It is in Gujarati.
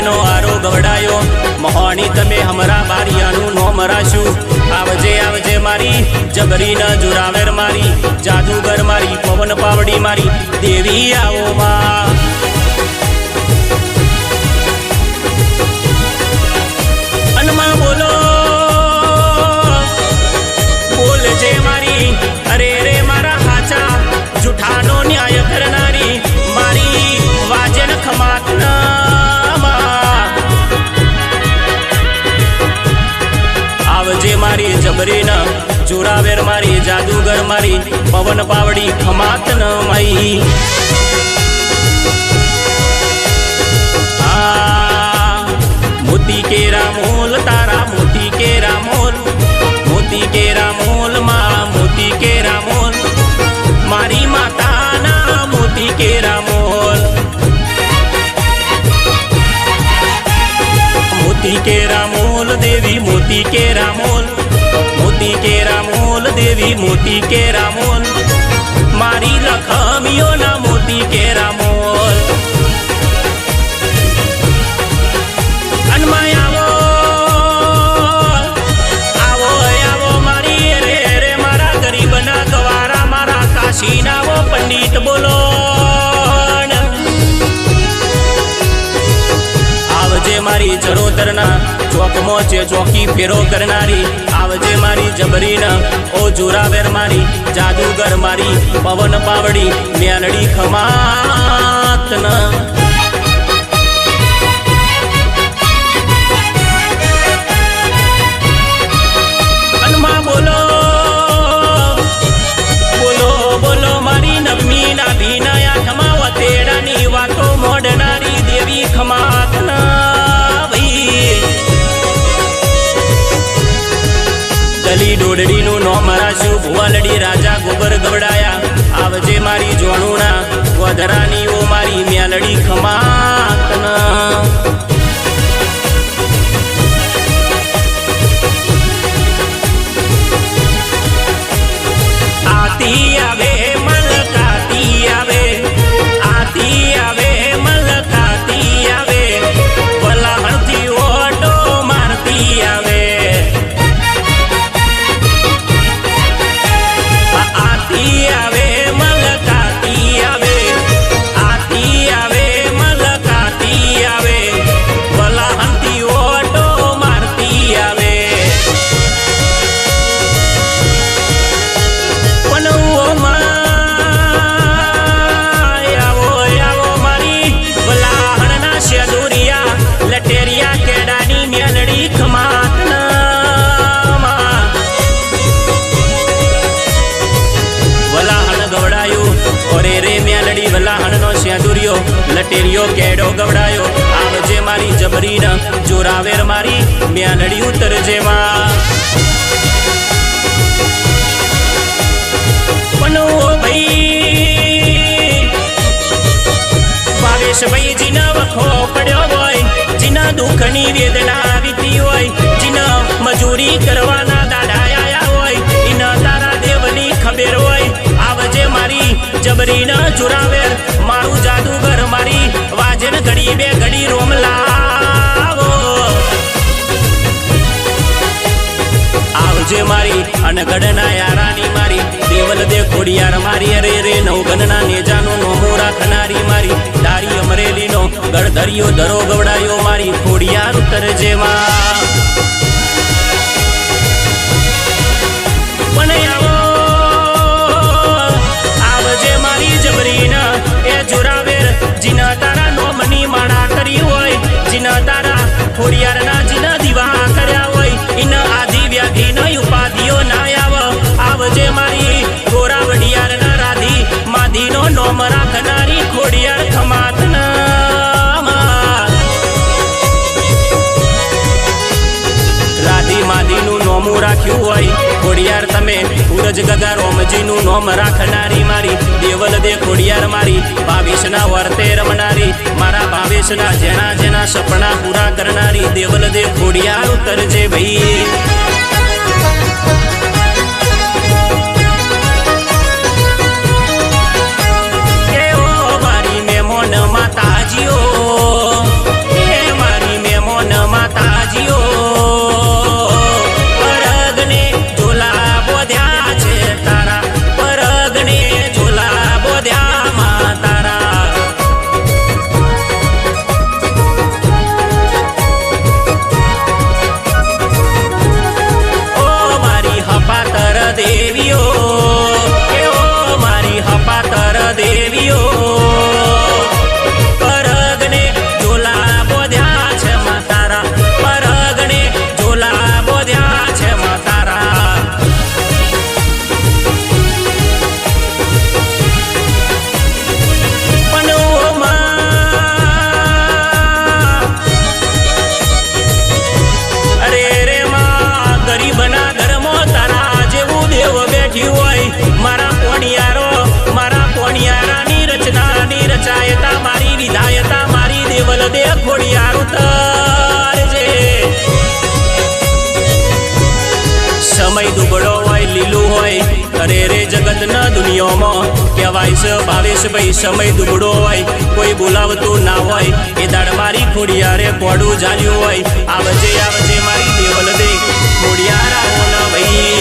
અનગઢનો આરો ગવડાયો. મહોણી તમે હમરા બારિયાનું નો મરાશું આવજે આવજે મારી જબરી ન જોરાવેર મારી, જાદુગર મારી, પવન પાવડી મારી. દેવી આવો માં જાદુગર મારી પવન પાવડી ખમાત ન માઈ મોતી કેરા મોલ તારા મોતી કેરા મોલ મોતી કેરા મોલમાં મોતી કેરા મોલ મારી માતાના મોતી કેરા મોલ મોતી કેરા મોલ દેવી મોતી કેરા મોલ મોતી કેરા મોલ દેવી મોટી કેરા મોલ. મારી લખમીઓના મોટી કેરા આવજે મારી ચરોતરના ચોકમાં છે ચોકી ફેરો કરનારી, આવજે મારી જબરીના, ઓ જોરાવેર મારી, જાદુગર મારી, પવન પાવડી મ્યાલડી ખમાતના વલાહણનો શેદુરિયો લટેરિયો, કેડો ગવડાયો. આવજે મારી જબરીન જોરાવેર મારી મેલડી ઉતરજે માં. પનો ભાઈ, ભાવેશ ભાઈ, જીના વખો પડ્યો હોય, જીના દુઃખની વેદના વીતી હોય, જીના મજૂરી કરવાના જબરી ન ચુરાવે મારું જાદુગર મારી વાજન ઘડી બે ઘડી રોમ લાવો. આવજે મારી અનગઢના યારાની મારી, દેવલ દે ખોડિયાર મારી, અરે રે નવગણના નેજાનો નોમો રાખનારી મારી, દારી અમરેલીનો ગળધરિયો ધરો ગવડાયો મારી, ખોડિયાર ઉતરજે માં. ખોડિયાર તમે ઉરજ ગગા રોમજીનું નોમ રાખનારી મારી. દેવલ દે ખોડિયાર મારી ભાવેશના વર્તે રમનારી. મારા ભાવેશના જેના જેના સપના પૂરા કરનારી. દેવલ દે ખોડિયાર ઉતરજે ભાઈ. સમય દુબળો હોય, લીલું હોય, અરે રે જગતના દુનિયામાં કહેવાય છે, ભાવેશ ભાઈ, સમય દુબળો હોય, કોઈ બોલાવતું ના હોય, એ દાડ મારી ખોડિયારે કોડું જાલ્યું હોય, આવજે આવજે મારી દેવલ દે ખોડિયારા ભાઈ.